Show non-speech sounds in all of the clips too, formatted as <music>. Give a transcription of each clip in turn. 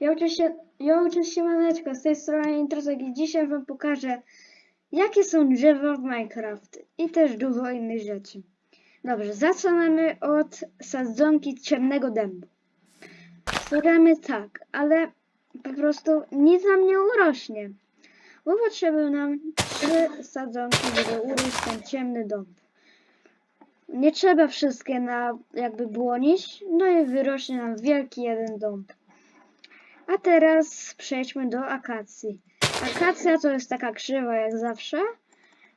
Ja oczywiście, ja oczywiście Maneczka, z tej strony Introsek i dzisiaj wam pokażę, jakie są drzewa w Minecraft i też dużo innych rzeczy. Dobrze, zaczynamy od sadzonki ciemnego dębu. Stawiamy tak, ale po prostu nic nam nie urośnie, bo potrzeby nam trzy sadzonki, żeby urósł ten ciemny dąb. Nie trzeba wszystkie na jakby błonić, no i wyrośnie nam wielki jeden dąb. A teraz przejdźmy do akacji. Akacja to jest taka krzywa jak zawsze.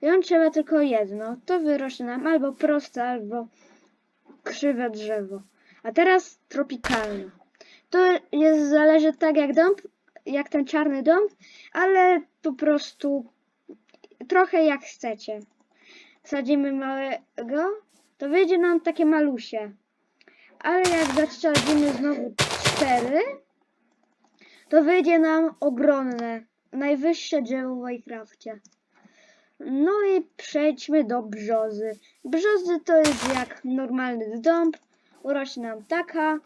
On trzeba tylko jedno. To wyrośnie nam albo proste, albo krzywe drzewo. A teraz tropikalna. To jest, zależy tak jak dąb, jak ten czarny dąb, ale po prostu trochę jak chcecie. Sadzimy małego, to wyjdzie nam takie malusie. Ale jak zasadzimy znowu cztery, to wyjdzie nam ogromne, najwyższe drzewo w Minecrafcie. No i przejdźmy do brzozy. Brzozy to jest jak normalny dąb, urośnie nam taka,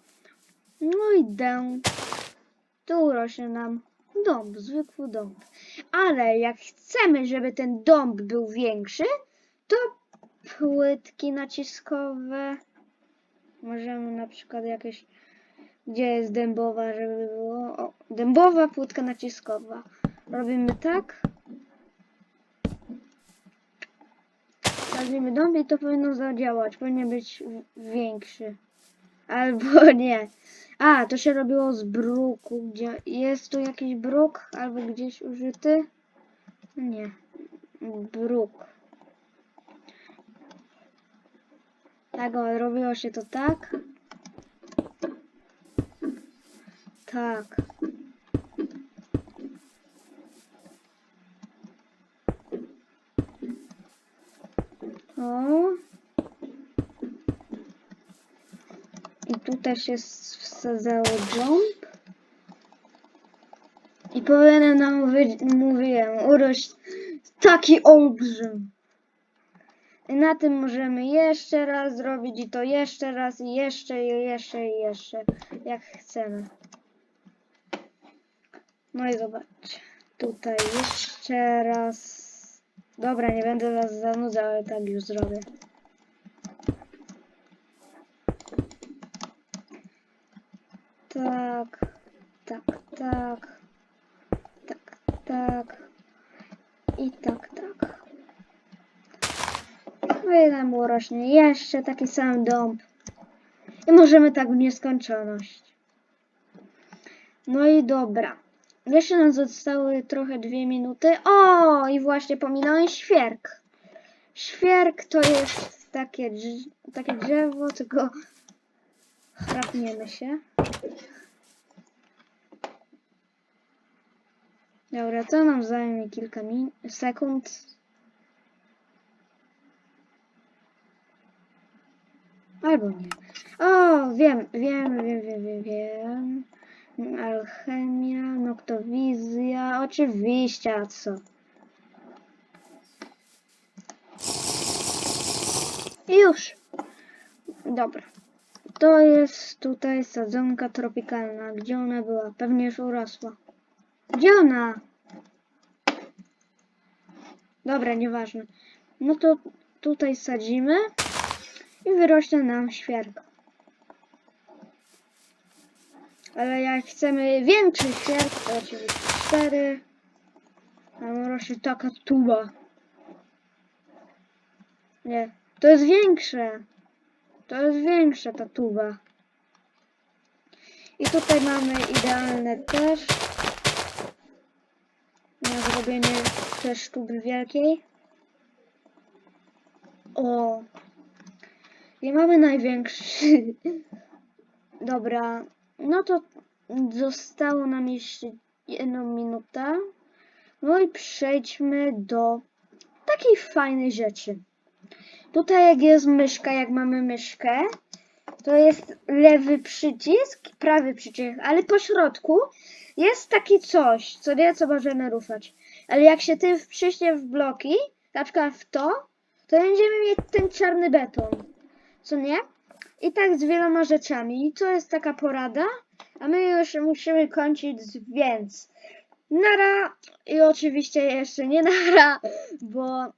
no i dęb, to urośnie nam dąb, zwykły dąb. Ale jak chcemy, żeby ten dąb był większy, to płytki naciskowe, możemy na przykład jakieś gdzie jest dębowa, żeby było. O, dębowa płytka naciskowa. Robimy tak. Stawimy dąb i to powinno zadziałać. Powinien być większy. Albo <laughs> nie. A, to się robiło z bruku. Gdzie jest tu jakiś bruk? Albo gdzieś użyty? Nie. Bruk. Tak, robiło się to tak. Tak. O. I tu też jest wsadzało jump. I powinien nam, mówiłem, urość taki olbrzym. I na tym możemy jeszcze raz zrobić i to jeszcze raz i jeszcze i jeszcze i jeszcze, jak chcemy. No i zobacz. Tutaj jeszcze raz. Dobra, nie będę was zanudzał, ale tak już zrobię. Tak, tak, tak, tak, tak i tak, tak. No i tam rośnie jeszcze taki sam dąb. I możemy tak w nieskończoność. No i dobra. Jeszcze nam zostały trochę dwie minuty. O, i właśnie pominąłem świerk. Świerk to jest takie, takie drzewo, tylko chrapniemy się. Dobra, to nam zajmie kilka min- sekund. Albo nie. O, wiem, wiem, wiem, wiem, wiem, wiem. Alchemia, noktowizja, oczywiście, a co? Już. Dobra. To jest tutaj sadzonka tropikalna. Gdzie ona była? Pewnie już urosła. Gdzie ona? Dobra, nieważne. No to tutaj sadzimy i wyrośnie nam świerk. Ale jak chcemy większy świerk, to oczywiście cztery. Tam rośnie taka tuba. Nie, to jest większe. To jest większa ta tuba. I tutaj mamy idealne też. Na zrobienie też tuby wielkiej. O. I mamy największy. <laughs> Dobra, no to zostało nam jeszcze jedną minutę. No i przejdźmy do takiej fajnej rzeczy. Tutaj jak jest myszka, jak mamy myszkę, to jest lewy przycisk, prawy przycisk, ale po środku jest taki coś, co nie, co możemy ruszać. Ale jak się tym wciśnie w bloki, na przykład w to, to będziemy mieć ten czarny beton. Co nie? I tak z wieloma rzeczami. I to jest taka porada, A my już musimy kończyć, więc nara i oczywiście jeszcze nie <laughs> nara, bo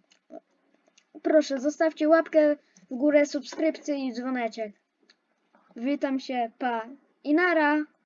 proszę zostawcie łapkę w górę, subskrypcję i dzwoneczek. Witam się, pa i nara.